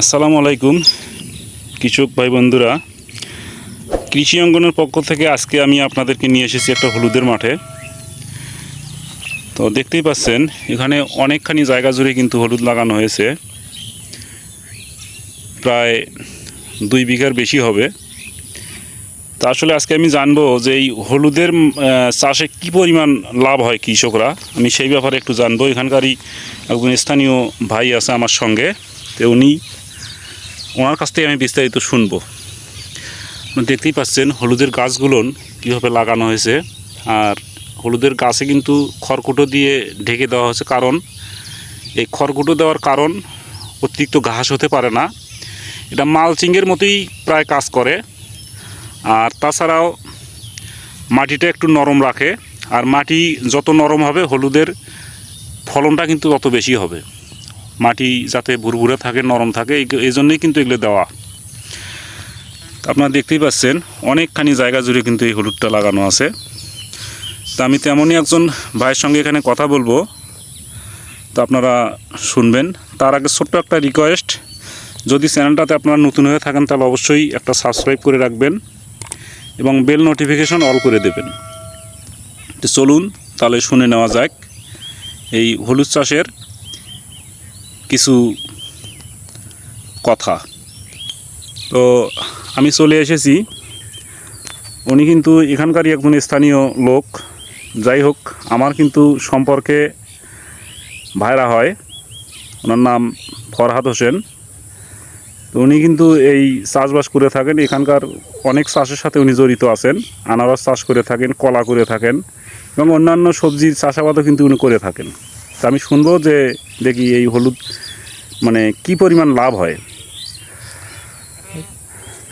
আসসালামু আলাইকুম, কৃষক ভাই বন্ধুরা কৃষি অঙ্গনের পক্ষ থেকে আজকে আমি আপনাদেরকে নিয়ে এসেছি একটা হলুদের মাঠে। তো দেখতেই পাচ্ছেন, এখানে অনেকখানি জায়গা জুড়ে কিন্তু হলুদ লাগানো হয়েছে। প্রায় দুই বিঘার বেশি হবে। তা আসলে আজকে আমি জানব যে এই হলুদের চাষে কি পরিমাণ লাভ হয় কৃষকরা? আমি সেই ব্যাপারে একটু জানব। এখানকারই একজন স্থানীয় ভাই আছে আমার সঙ্গে। তো উনি ওনার কাছ থেকে আমি বিস্তারিত শুনব। দেখতেই পাচ্ছেন, হলুদের গাছগুলো কীভাবে লাগানো হয়েছে। আর হলুদের গাছে কিন্তু খড়কুটো দিয়ে ঢেকে দেওয়া হয়েছে কারণ, এই খড়কুটো দেওয়ার কারণ অতিরিক্ত ঘাস হতে পারে না। এটা মালচিংয়ের মতোই প্রায় কাজ করে। আর তাছাড়াও মাটিটা একটু নরম রাখে। আর মাটি যত নরম হবে, হলুদের ফলনটা কিন্তু তত বেশি হবে। মাটি যাতে ভুরভুরে থাকে, নরম থাকে, এই- জন্যই কিন্তু এগুলো দেওয়া। আপনারা দেখতেই পাচ্ছেন, অনেকখানি জায়গা জুড়ে কিন্তু এই হলুদটা লাগানো আছে। তা আমি তেমনই একজন ভাইয়ের সঙ্গে এখানে কথা বলব। তো আপনারা শুনবেন। তার আগে ছোট্ট একটা রিকোয়েস্ট যদি চ্যানেলটাতে আপনারা নতুন হয়ে থাকেন, তাহলে অবশ্যই একটা সাবস্ক্রাইব করে রাখবেন এবং বেল নোটিফিকেশন অল করে দেবেন। তো চলুন, তাহলে শুনে নেওয়া যাক এই হলুদ চাষের কিছু কথা। তো আমি চলে এসেছি। উনি কিন্তু এখানকারই একজন স্থানীয় লোক। যাই হোক, আমার কিন্তু সম্পর্কে ভাইরা হয়। ওনার নাম ফরহাদ হোসেন। তো উনি কিন্তু এই চাষবাস করে থাকেন। এখানকার অনেক চাষের সাথে উনি জড়িত আছেন। আনারস চাষ করে থাকেন, কলা করে থাকেন এবং অন্যান্য সবজির চাষাবাদও কিন্তু উনি করে থাকেন। তা আমি শুনব যে দেখি এই হলুদ মানে কি পরিমাণ লাভ হয়?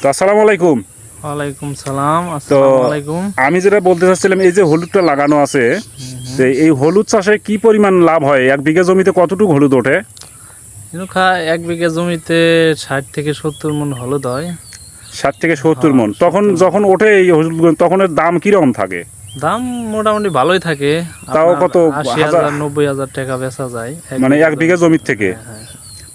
তো আসসালামু আলাইকুম। ওয়ালাইকুম সালাম আসসালামু আলাইকুম। আমি যেটা বলতে চাচ্ছিলাম এই যে হলুদটা লাগানো আছে তো এই হলুদ চাষে কি পরিমাণ লাভ হয়? এক বিঘা জমিতে কতটুকু হলুদ ওঠে? এক বিঘা জমিতে ষাট থেকে সত্তর মন হলুদ হয়। ষাট থেকে সত্তর মন। তখন যখন ওঠে এই হলুদ তখন এর দাম কীরকম থাকে? দাম মোটামুটি ভালোই থাকে। তাও কত? হাজার? নব্বই হাজার টাকা বেচা যায়। মানে এক বিঘা জমির থেকে? হ্যাঁ।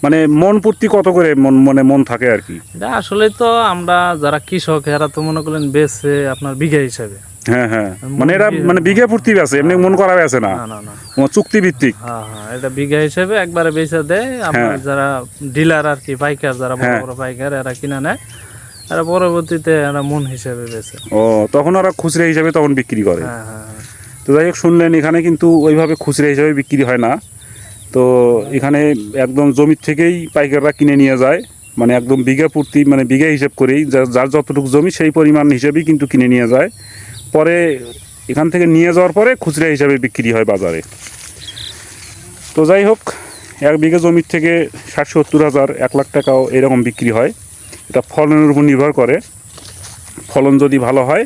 মানে মন প্রতি কত করে মন মানে মন থাকে আর কি? এটা আসলে তো আমরা যারা কৃষক এরা তো মনে বেচে আপনার বিঘা হিসাবে। হ্যাঁ হ্যাঁ। মানে এটা মানে বিঘা প্রতি আছে এমনি মন করা আছে না। না না না। চুক্তি ভিত্তিক হ্যাঁ হ্যাঁ এটা বিঘা হিসেবে একবারে বেচে দেয়। আপনার হ্যাঁ। যারা ডিলার আর কি পাইকার যারা বড় হ্যাঁ। বড় পাইকার এরা কিনা নেয়। এরা পরবর্তীতে এরা মন হিসেবে বেচে। ও তখন ওরা খুচরা হিসাবে তখন বিক্রি করে। হ্যাঁ হ্যাঁ হ্যাঁ। তো যাই হোক শুনলেন এখানে কিন্তু ওইভাবে খুচরা হিসাবে বিক্রি হয় না। তো এখানে একদম জমির থেকেই পাইকাররা কিনে নিয়ে যায়। মানে একদম বিঘা প্রতি মানে বিঘা হিসেব করেই যার যতটুকু জমি সেই পরিমাণ হিসেবেই কিন্তু কিনে নিয়ে যায়। পরে এখান থেকে নিয়ে যাওয়ার পরে খুচরা হিসাবে বিক্রি হয় বাজারে। তো যাই হোক এক বিঘা জমির থেকে ষাট সত্তর হাজার এক লাখ টাকাও এরকম বিক্রি হয়। এটা ফলনের উপর নির্ভর করে। ফলন যদি ভালো হয়,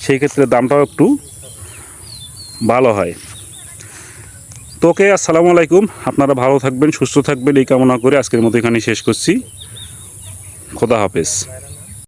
সেই ক্ষেত্রে দামটাও একটু ভালো হয়। তোকে আসসালামু আলাইকুম। আপনারা ভালো থাকবেন, সুস্থ থাকবেন। এই কামনা করে আজকের মতো এখানে শেষ করছি। খোদা হাফেজ।